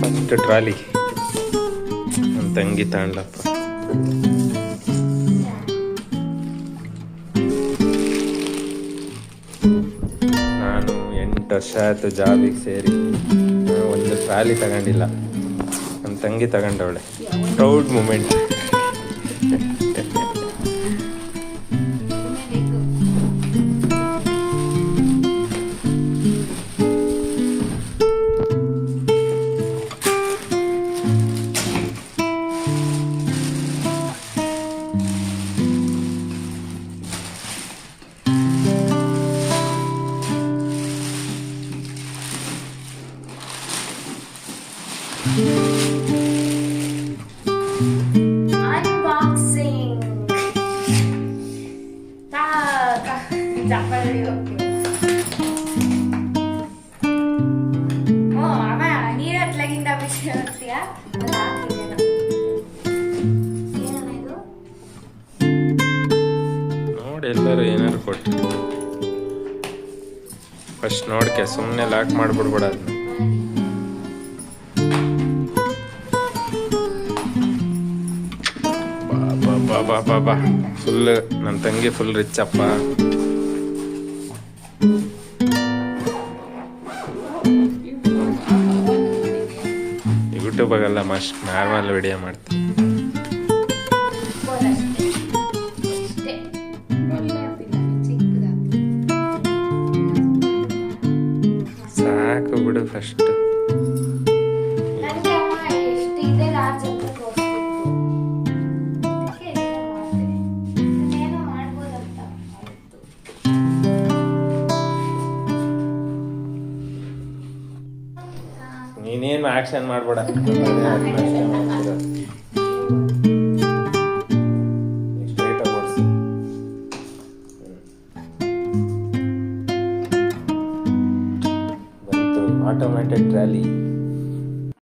First trolley ನನ್ನ ತಂಗಿ ತಾಂಡ್ಲಪ್ಪ ನಾನು ಎಂಟು ವರ್ಷ ಆಯಿತು ಜಾಬಿಗೆ ಸೇರಿ. ಒಂದು ಟ್ರಾಲಿ ತಗೊಂಡಿಲ್ಲ. ನನ್ನ ತಂಗಿ ತಗೊಂಡವಳೆ. ಪ್ರೌಡ್ ಮೂಮೆಂಟ್ ನೋಡಿ ಎಲ್ಲರೂ ಏನಾರು ಕೊಟ್ಟು ಫಸ್ಟ್ ನೋಡ್ಕೆ ಸುಮ್ಮನೆ ಲಾಕ್ ಮಾಡ್ಬಿಡ್ಬೇಡ ಅದನ್ನ ಬಾಬಾ ಬಾ ಬಾ ಬಾ. ಫುಲ್ ನನ್ನ ತಂಗಿ ಫುಲ್ ರಿಚ್ ಅಪ್ಪ. ಆಗಲ್ಲ ಮಸ್ಟ್ ನಾರ್ಮಲ್ ವಿಡಿಯೋ ಮಾಡ್ತೀನಿ. ಸಾಕು ಬಿಡು ಫಸ್ಟ್ ನೀನೇನು ಆಕ್ಷನ್ ಮಾಡ್ಬೇಡ. Automatic trolley